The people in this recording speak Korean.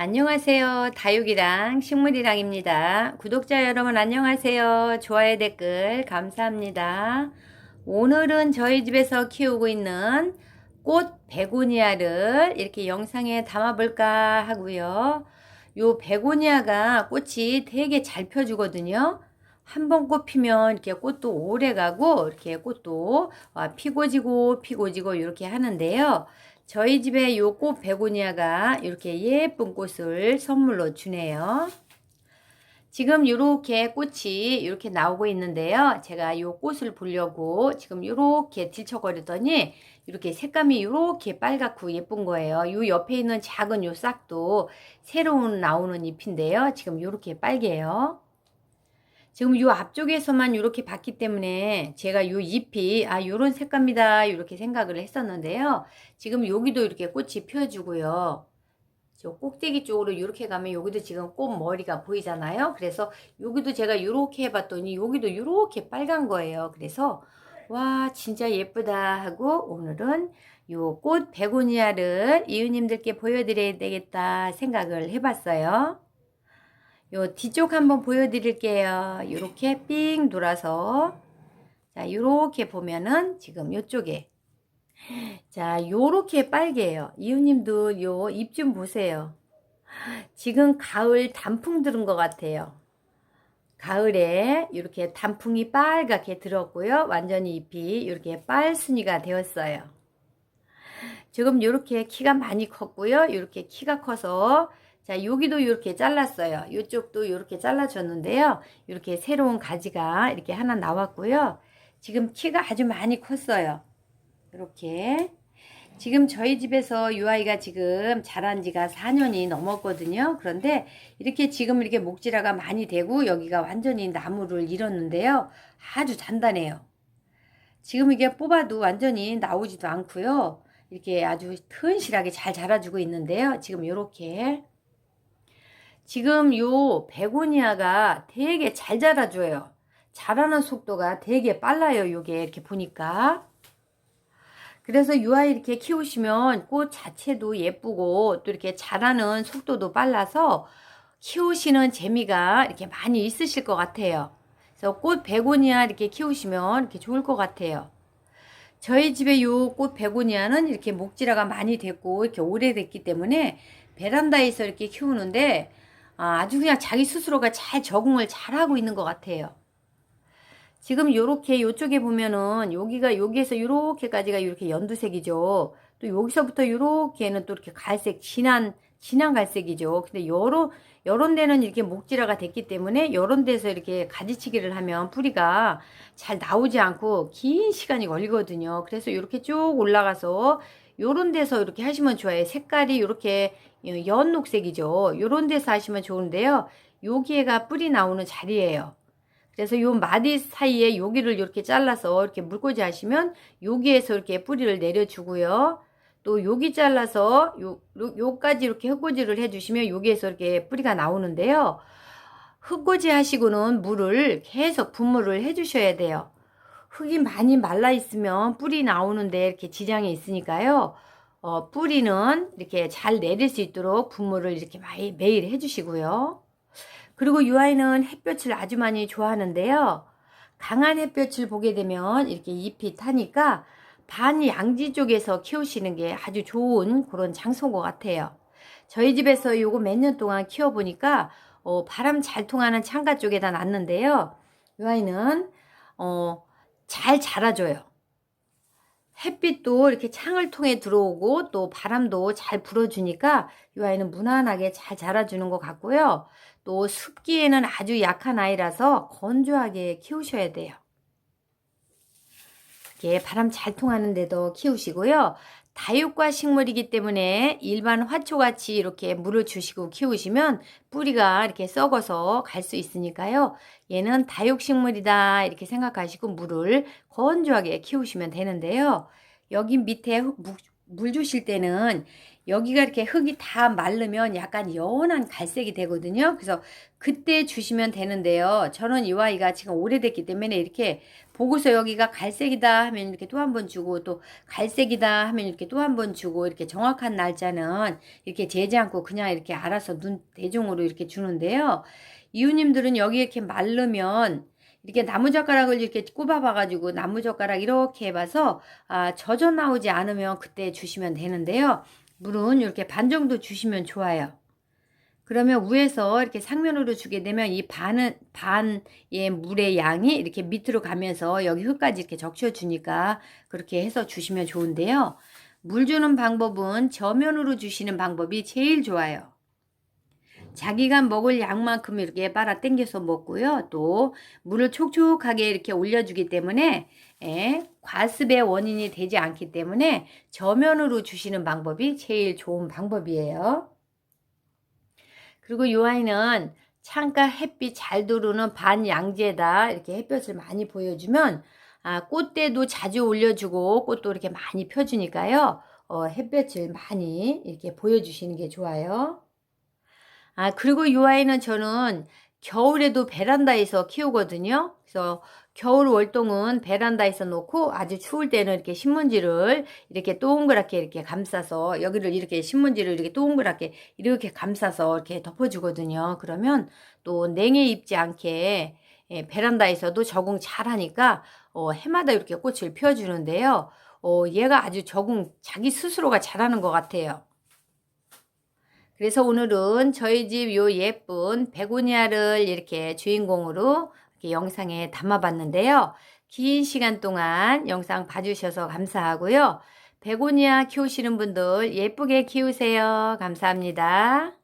안녕하세요. 다육이랑 식물이랑입니다. 구독자 여러분 안녕하세요. 좋아요 댓글 감사합니다. 오늘은 저희 집에서 키우고 있는 꽃 베고니아를 이렇게 영상에 담아볼까 하고요. 요 베고니아가 꽃이 되게 잘 펴주거든요. 한 번 꽃 피면 이렇게 꽃도 오래 가고 이렇게 꽃도 아, 피고 지고 피고 지고 이렇게 하는데요. 저희 집에 요 꽃 베고니아가 이렇게 예쁜 꽃을 선물로 주네요. 지금 이렇게 꽃이 이렇게 나오고 있는데요. 제가 요 꽃을 보려고 지금 이렇게 들쳐거리더니 이렇게 색감이 이렇게 빨갛고 예쁜 거예요. 요 옆에 있는 작은 요 싹도 새로운 나오는 잎인데요. 지금 이렇게 빨개요. 지금 요 앞쪽에서만 이렇게 봤기 때문에 제가 요 잎이 아 요런 색감이다 이렇게 생각을 했었는데요. 지금 여기도 이렇게 꽃이 펴주고요. 저 꼭대기 쪽으로 이렇게 가면 여기도 지금 꽃 머리가 보이잖아요. 그래서 여기도 제가 이렇게 해봤더니 여기도 이렇게 빨간 거예요. 그래서 와 진짜 예쁘다 하고 오늘은 요 꽃 베고니아를 이웃님들께 보여드려야 되겠다 생각을 해봤어요. 요 뒤쪽 한번 보여드릴게요. 이렇게 삥 돌아서 자 이렇게 보면은 지금 요쪽에 자 요렇게 빨개요. 이웃님도 요잎좀 보세요. 지금 가을 단풍 들은 것 같아요. 가을에 이렇게 단풍이 빨갛게 들었고요. 완전히 잎이 이렇게 빨순이가 되었어요. 지금 이렇게 키가 많이 컸고요. 이렇게 키가 커서 자, 여기도 이렇게 잘랐어요. 이쪽도 이렇게 잘라줬는데요. 이렇게 새로운 가지가 이렇게 하나 나왔고요. 지금 키가 아주 많이 컸어요. 이렇게. 지금 저희 집에서 이 아이가 지금 자란 지가 4년이 넘었거든요. 그런데 이렇게 지금 이렇게 목지라가 많이 되고 여기가 완전히 나무를 잃었는데요. 아주 단단해요. 지금 이게 뽑아도 완전히 나오지도 않고요. 이렇게 아주 튼실하게 잘 자라주고 있는데요. 지금 이렇게 지금 요 베고니아가 되게 잘 자라줘요. 자라는 속도가 되게 빨라요. 요게 이렇게 보니까. 그래서 요 아이 이렇게 키우시면 꽃 자체도 예쁘고 또 이렇게 자라는 속도도 빨라서 키우시는 재미가 이렇게 많이 있으실 것 같아요. 그래서 꽃 베고니아 이렇게 키우시면 이렇게 좋을 것 같아요. 저희 집에 요 꽃 베고니아는 이렇게 목지라가 많이 됐고 이렇게 오래됐기 때문에 베란다에서 이렇게 키우는데 아, 아주 그냥 자기 스스로가 잘 적응을 잘하고 있는 것 같아요. 지금 요렇게 요쪽에 보면은 여기가 여기에서 요렇게까지가 이렇게 연두색이죠. 또 여기서부터 요렇게는 또 이렇게 갈색 진한 진한 갈색이죠. 근데 요런 요런 데는 이렇게 목지라가 됐기 때문에 요런 데서 이렇게 가지치기를 하면 뿌리가 잘 나오지 않고 긴 시간이 걸리거든요. 그래서 이렇게 쭉 올라가서 요런 데서 이렇게 하시면 좋아요. 색깔이 이렇게 연 녹색이죠. 요런 데서 하시면 좋은데요. 여기에가 뿌리 나오는 자리예요. 그래서 요 마디 사이에 여기를 이렇게 잘라서 이렇게 물꽂이 하시면 여기에서 이렇게 뿌리를 내려주고요. 또 여기 잘라서 요, 요까지 이렇게 흙꽂이를 해주시면 여기에서 이렇게 뿌리가 나오는데요. 흙꽂이 하시고는 물을 계속 분무를 해주셔야 돼요. 흙이 많이 말라 있으면 뿌리 나오는데 이렇게 지장이 있으니까요. 어, 뿌리는 이렇게 잘 내릴 수 있도록 분무를 이렇게 많이 매일 해주시고요. 그리고 이 아이는 햇볕을 아주 많이 좋아하는데요. 강한 햇볕을 보게 되면 이렇게 잎이 타니까 반양지 쪽에서 키우시는 게 아주 좋은 그런 장소인 것 같아요. 저희 집에서 요거 몇 년 동안 키워보니까 어, 바람 잘 통하는 창가 쪽에다 놨는데요. 이 아이는 어, 잘 자라줘요. 햇빛도 이렇게 창을 통해 들어오고 또 바람도 잘 불어주니까 이 아이는 무난하게 잘 자라주는 것 같고요. 또 습기에는 아주 약한 아이라서 건조하게 키우셔야 돼요. 이렇게 바람 잘 통하는 데도 키우시고요. 다육과 식물이기 때문에 일반 화초같이 이렇게 물을 주시고 키우시면 뿌리가 이렇게 썩어서 갈 수 있으니까요. 얘는 다육식물이다 이렇게 생각하시고 물을 건조하게 키우시면 되는데요. 여기 밑에 물 주실 때는 여기가 이렇게 흙이 다 마르면 약간 연한 갈색이 되거든요. 그래서 그때 주시면 되는데요. 저는 이 아이가 지금 오래됐기 때문에 이렇게 보고서 여기가 갈색이다 하면 이렇게 또 한 번 주고 또 갈색이다 하면 이렇게 또 한 번 주고 이렇게 정확한 날짜는 이렇게 재지 않고 그냥 이렇게 알아서 눈 대중으로 이렇게 주는데요. 이웃님들은 여기 이렇게 마르면 이렇게 나무젓가락을 이렇게 꼽아봐가지고 나무젓가락 이렇게 해봐서 아, 젖어 나오지 않으면 그때 주시면 되는데요. 물은 이렇게 반 정도 주시면 좋아요. 그러면 위에서 이렇게 상면으로 주게 되면 이 반은 반의 물의 양이 이렇게 밑으로 가면서 여기 흙까지 이렇게 적셔 주니까 그렇게 해서 주시면 좋은데요. 물 주는 방법은 저면으로 주시는 방법이 제일 좋아요. 자기가 먹을 양만큼 이렇게 빨아 당겨서 먹고요. 또 물을 촉촉하게 이렇게 올려주기 때문에 예, 과습의 원인이 되지 않기 때문에 저면으로 주시는 방법이 제일 좋은 방법이에요. 그리고 이 아이는 창가 햇빛 잘 들어오는 반양지에다 이렇게 햇볕을 많이 보여주면 아, 꽃대도 자주 올려주고 꽃도 이렇게 많이 펴주니까요. 어, 햇볕을 많이 이렇게 보여주시는 게 좋아요. 아, 그리고 이 아이는 저는 겨울에도 베란다에서 키우거든요. 그래서 겨울 월동은 베란다에서 놓고 아주 추울 때는 이렇게 신문지를 이렇게 동그랗게 이렇게 감싸서 여기를 이렇게 신문지를 이렇게 동그랗게 이렇게 감싸서 이렇게 덮어주거든요. 그러면 또 냉해 입지 않게 예, 베란다에서도 적응 잘 하니까 어, 해마다 이렇게 꽃을 피워주는데요. 어, 얘가 아주 적응 자기 스스로가 잘하는 것 같아요. 그래서 오늘은 저희 집 요 예쁜 베고니아를 이렇게 주인공으로 이렇게 영상에 담아봤는데요. 긴 시간 동안 영상 봐주셔서 감사하고요. 베고니아 키우시는 분들 예쁘게 키우세요. 감사합니다.